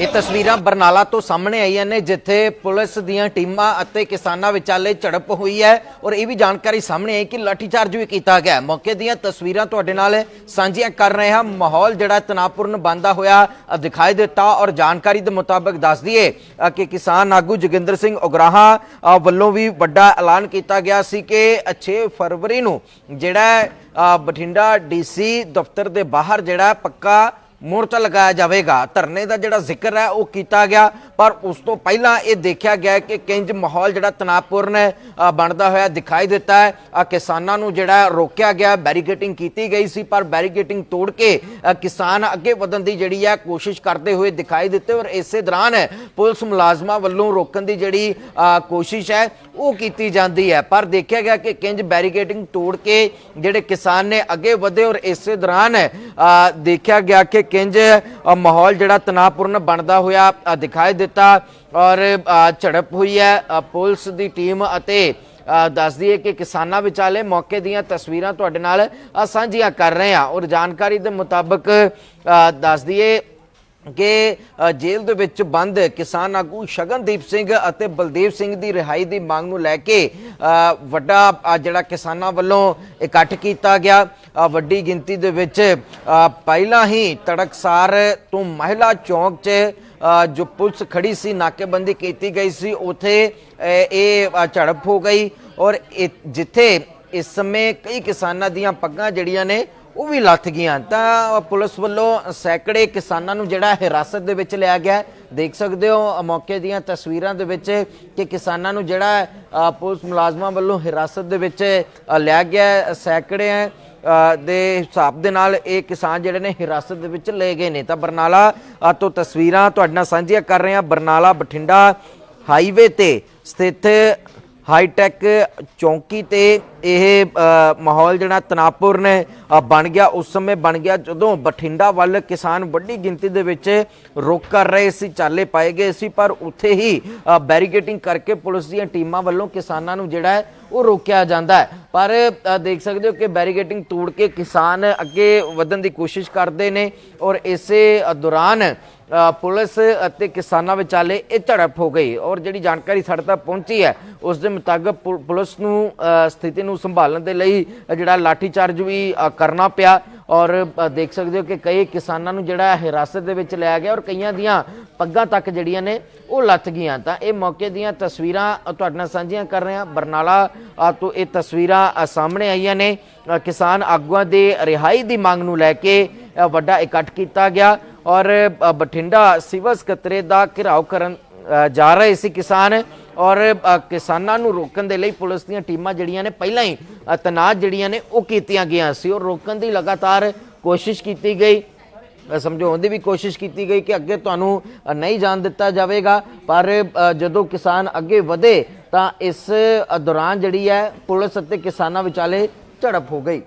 ਇਹ ਤਸਵੀਰਾਂ ਬਰਨਾਲਾ ਤੋਂ ਸਾਹਮਣੇ ਆਈਆਂ ਨੇ ਜਿੱਥੇ ਪੁਲਿਸ ਦੀਆਂ ਟੀਮਾਂ ਅਤੇ ਕਿਸਾਨਾਂ ਵਿਚਾਲੇ ਝੜਪ ਹੋਈ ਹੈ ਔਰ ਇਹ ਵੀ ਜਾਣਕਾਰੀ ਸਾਹਮਣੇ ਆਈ ਕਿ ਲਾਠੀਚਾਰਜ ਵੀ ਕੀਤਾ ਗਿਆ ਮੌਕੇ ਦੀਆਂ ਤਸਵੀਰਾਂ ਤੁਹਾਡੇ ਨਾਲ ਸਾਂਝੀਆਂ ਕਰ ਰਹੇ ਹਾਂ। ਮਾਹੌਲ ਜਿਹੜਾ ਤਣਾਅਪੂਰਨ ਬੰਦਾ ਹੋਇਆ ਦਿਖਾਈ ਦਿੱਤਾ ਔਰ ਜਾਣਕਾਰੀ ਦੇ ਮੁਤਾਬਕ ਦੱਸ ਦਈਏ ਕਿ ਕਿਸਾਨ ਆਗੂ ਜੋਗਿੰਦਰ ਸਿੰਘ ਉਗਰਾਹਾ ਵੱਲੋਂ ਵੀ ਵੱਡਾ ਐਲਾਨ ਕੀਤਾ ਗਿਆ ਸੀ ਕਿ 6 ਫਰਵਰੀ ਨੂੰ ਜਿਹੜਾ ਹੈ, ਅ, ਬਠਿੰਡਾ ਡੀਸੀ ਦਫ਼ਤਰ ਦੇ ਬਾਹਰ ਜਿਹੜਾ ਪੱਕਾ ਮੋਰਚਾ ਲਗਾਇਆ ਜਾਵੇਗਾ। ਧਰਨੇ ਦਾ ਜਿਹੜਾ ਜ਼ਿਕਰ ਹੈ ਉਹ ਕੀਤਾ ਗਿਆ। ਪਰ ਉਸ ਤੋਂ ਪਹਿਲਾਂ ਇਹ ਦੇਖਿਆ ਗਿਆ ਕਿ ਕਿੰਜ ਮਾਹੌਲ ਜਿਹੜਾ ਤਣਾਅਪੂਰਨ ਹੈ, ਬਣਦਾ ਹੋਇਆ ਦਿਖਾਈ ਦਿੱਤਾ ਹੈ। ਕਿਸਾਨਾਂ ਨੂੰ ਜਿਹੜਾ ਰੋਕਿਆ ਗਿਆ ਬੈਰੀਕੇਟਿੰਗ ਕੀਤੀ ਗਈ ਸੀ ਪਰ ਬੈਰੀਕੇਟਿੰਗ ਤੋੜ ਕੇ ਕਿਸਾਨ ਅੱਗੇ ਵਧਣ ਦੀ ਜਿਹੜੀ ਹੈ ਕੋਸ਼ਿਸ਼ ਕਰਦੇ ਹੋਏ ਦਿਖਾਈ ਦਿੱਤੇ ਔਰ ਇਸੇ ਦੌਰਾਨ ਪੁਲਿਸ ਮੁਲਾਜ਼ਮਾਂ ਵੱਲੋਂ ਰੋਕਣ ਦੀ ਜਿਹੜੀ ਕੋਸ਼ਿਸ਼ ਹੈ ਉਹ ਕੀਤੀ ਜਾਂਦੀ ਹੈ। ਪਰ ਦੇਖਿਆ ਗਿਆ ਕਿ ਕਿੰਜ ਬੈਰੀਕੇਟਿੰਗ ਤੋੜ ਕੇ ਜਿਹੜੇ ਕਿਸਾਨ ਨੇ ਅੱਗੇ ਵਧੇ ਔਰ ਇਸੇ ਦੌਰਾਨ ਦੇਖਿਆ ਗਿਆ ਕਿ ਕਿੰਜ ਮਾਹੌਲ ਜਿਹੜਾ ਤਣਾਅਪੂਰਨ ਬਣਦਾ ਹੋਇਆ ਅ, ਦਿਖਾਈ ਦਿੱਤਾ ਔਰ ਝੜਪ ਹੋਈ ਹੈ। ਪੁਲਿਸ ਦੀ ਟੀਮ ਅਤੇ ਦੱਸ ਦਈਏ ਕਿ ਕਿਸਾਨਾਂ ਵਿਚਾਲੇ ਮੌਕੇ ਦੀਆਂ ਤਸਵੀਰਾਂ ਤੁਹਾਡੇ ਨਾਲ ਸਾਂਝੀਆਂ ਕਰ ਰਹੇ ਹਾਂ। ਔਰ ਜਾਣਕਾਰੀ ਦੇ ਮੁਤਾਬਕ ਦੱਸ ਦਈਏ ਕਿ ਜੇਲ੍ਹ ਦੇ ਵਿੱਚ ਬੰਦ ਕਿਸਾਨ ਆਗੂ ਸ਼ਗਨਦੀਪ ਸਿੰਘ ਅਤੇ ਬਲਦੇਵ ਸਿੰਘ ਦੀ ਰਿਹਾਈ ਦੀ ਮੰਗ ਨੂੰ ਲੈ ਕੇ ਅ, ਵੱਡਾ ਜਿਹੜਾ ਕਿਸਾਨਾਂ ਵੱਲੋਂ ਇਕੱਠ ਕੀਤਾ ਗਿਆ। ਵੱਡੀ ਗਿਣਤੀ ਦੇ ਵਿੱਚ ਅ, ਪਹਿਲਾਂ ਹੀ ਤੜਕਸਾਰ ਤੋਂ ਮਹਿਲਾ ਚੌਂਕ 'ਚ ਜੋ ਪੁਲਿਸ ਖੜੀ ਸੀ, ਨਾਕੇਬੰਦੀ ਕੀਤੀ ਗਈ ਸੀ, ਉਥੇ ਇਹ ਝੜਪ ਹੋ ਗਈ ਔਰ ਇਹ- ਜਿੱਥੇ ਇਸ ਸਮੇਂ ਕਈ ਕਿਸਾਨਾਂ ਦੀਆਂ ਪੱਗਾਂ ਜਿਹੜੀਆਂ ਨੇ, ਉਹ ਵੀ ਲੱਥ ਗਈਆਂ। ਤਾਂ ਪੁਲਿਸ ਵੱਲੋਂ ਸੈਂਕੜੇ ਕਿਸਾਨਾਂ ਨੂੰ ਜਿਹੜਾ ਹਿਰਾਸਤ ਦੇ ਵਿੱਚ ਲਿਆ ਗਿਆ। ਦੇਖ ਸਕਦੇ ਹੋ ਮੌਕੇ ਦੀਆਂ ਤਸਵੀਰਾਂ ਦੇ ਵਿੱਚ ਕਿ ਕਿਸਾਨਾਂ ਨੂੰ ਜਿਹੜਾ ਪੁਲਿਸ ਮੁਲਾਜ਼ਮਾਂ ਵੱਲੋਂ ਹਿਰਾਸਤ ਦੇ ਵਿੱਚ ਲਿਆ ਗਿਆ। ਸੈਂਕੜੇ ਦੇ ਹਿਸਾਬ ਦੇ ਨਾਲ ਇਹ ਕਿਸਾਨ ਜਿਹੜੇ ਨੇ ਹਿਰਾਸਤ ਦੇ ਵਿੱਚ ਲਏ ਗਏ ਨੇ। ਤਾਂ ਬਰਨਾਲਾ ਤੋਂ ਤਸਵੀਰਾਂ ਤੁਹਾਡੇ ਨਾਲ ਸਾਂਝੀਆਂ ਕਰ ਰਹੇ ਹਾਂ। ਬਰਨਾਲਾ, ਬਠਿੰਡਾ ਹਾਈਵੇ ਤੇ ਸਥਿਤ ਹਾਈਟੈਕ ਚੌਂਕੀ ਤੇ ਇਹ ਮਾਹੌਲ ਜਿਹੜਾ ਤਣਾਅਪੂਰਨ ਨੇ ਬਣ ਗਿਆ। ਉਸ ਸਮੇਂ ਬਣ ਗਿਆ ਜਦੋਂ ਬਠਿੰਡਾ ਵੱਲ ਕਿਸਾਨ ਵੱਡੀ ਗਿਣਤੀ ਦੇ ਵਿੱਚ ਰੋਕ ਕਰ ਰਹੇ ਸੀ, ਚਾਲੇ ਪਾਏ ਗਏ ਸੀ, ਪਰ ਉੱਥੇ ਹੀ ਬੈਰੀਕੇਟਿੰਗ ਕਰਕੇ ਪੁਲਿਸ ਦੀਆਂ ਟੀਮਾਂ ਵੱਲੋਂ ਕਿਸਾਨਾਂ ਨੂੰ ਜਿਹੜਾ ਹੈ ਉਹ ਰੋਕਿਆ ਜਾਂਦਾ ਹੈ। ਪਰ ਦੇਖ ਸਕਦੇ ਹੋ ਕਿ ਬੈਰੀਗੇਟਿੰਗ ਤੋੜ ਕੇ ਕਿਸਾਨ ਅੱਗੇ ਵਧਣ ਦੀ ਕੋਸ਼ਿਸ਼ ਕਰਦੇ ਨੇ ਔਰ ਇਸੇ ਦੌਰਾਨ ਪੁਲਿਸ ਅਤੇ ਕਿਸਾਨਾਂ ਵਿਚਾਲੇ ਇਹ ਝੜਪ ਹੋ ਗਈ ਔਰ ਜਿਹੜੀ ਜਾਣਕਾਰੀ ਸਾਡੇ ਤੱਕ ਪਹੁੰਚੀ ਹੈ, ਉਸ ਦੇ ਮੁਤਾਬਕ ਪੁ- ਪੁਲਿਸ ਨੂੰ ਸਥਿਤੀ ਨੂੰ ਸੰਭਾਲਣ ਦੇ ਲਈ ਜਿਹੜਾ ਲਾਠੀਚਾਰਜ ਵੀ ਕਰਨਾ ਪਿਆ ਔਰ ਦੇਖ ਸਕਦੇ ਹੋ ਕਿ ਕਈ ਕਿਸਾਨਾਂ ਨੂੰ ਜਿਹੜਾ ਹਿਰਾਸਤ ਦੇ ਵਿੱਚ ਲਿਆ ਗਿਆ ਔਰ ਕਈਆਂ ਦੀਆਂ ਪੱਗਾਂ ਤੱਕ ਜਿਹੜੀਆਂ ਨੇ ਉਹ ਲੱਥ ਗਈਆਂ। ਤਾਂ ਇਹ ਮੌਕੇ ਦੀਆਂ ਤਸਵੀਰਾਂ ਤੁਹਾਡੇ ਨਾਲ ਸਾਂਝੀਆਂ ਕਰ ਰਹੇ ਹਾਂ ਬਰਨਾਲਾ ਤੋਂ ਇਹ ਤਸਵੀਰਾਂ ਸਾਹਮਣੇ ਆਈਆਂ ਨੇ। ਕਿਸਾਨ ਆਗੂਆਂ ਦੇ ਰਿਹਾਈ ਦੀ ਮੰਗ ਨੂੰ ਲੈ ਕੇ ਵੱਡਾ ਇਕੱਠ ਕੀਤਾ ਗਿਆ ਔਰ ਬਠਿੰਡਾ ਸਿਵਲ ਸਕੱਤਰੇ ਦਾ ਘਿਰਾਓ ਕਰਨ ਜਾ ਰਹੇ ਸੀ ਕਿਸਾਨ। ਔਰ ਕਿਸਾਨਾਂ ਨੂੰ ਰੋਕਣ ਦੇ ਲਈ ਪੁਲਿਸ ਦੀਆਂ ਟੀਮਾਂ ਜਿਹੜੀਆਂ ਨੇ ਪਹਿਲਾਂ ਹੀ ਅ, ਤੈਨਾਤ ਜਿਹੜੀਆਂ ਨੇ ਉਹ ਕੀਤੀਆਂ ਗਈਆਂ ਸੀ। ਔਰ ਰੋਕਣ ਦੀ ਲਗਾਤਾਰ ਕੋਸ਼ਿਸ਼ ਕੀਤੀ ਗਈ। ਸਮਝਾਉਣ ਦੀ ਵੀ ਕੋਸ਼ਿਸ਼ ਕੀਤੀ ਗਈ ਕਿ ਅੱਗੇ ਤੁਹਾਨੂੰ ਨਹੀਂ ਜਾਣ ਦਿੱਤਾ ਜਾਵੇਗਾ। ਪਰ ਜਦੋਂ ਕਿਸਾਨ ਅੱਗੇ ਵਧੇ ਤਾਂ ਇਸ ਦੌਰਾਨ ਜਿਹੜੀ ਹੈ ਪੁਲਿਸ ਅਤੇ ਕਿਸਾਨਾਂ ਵਿਚਾਲੇ ਝੜਪ ਹੋ ਗਈ।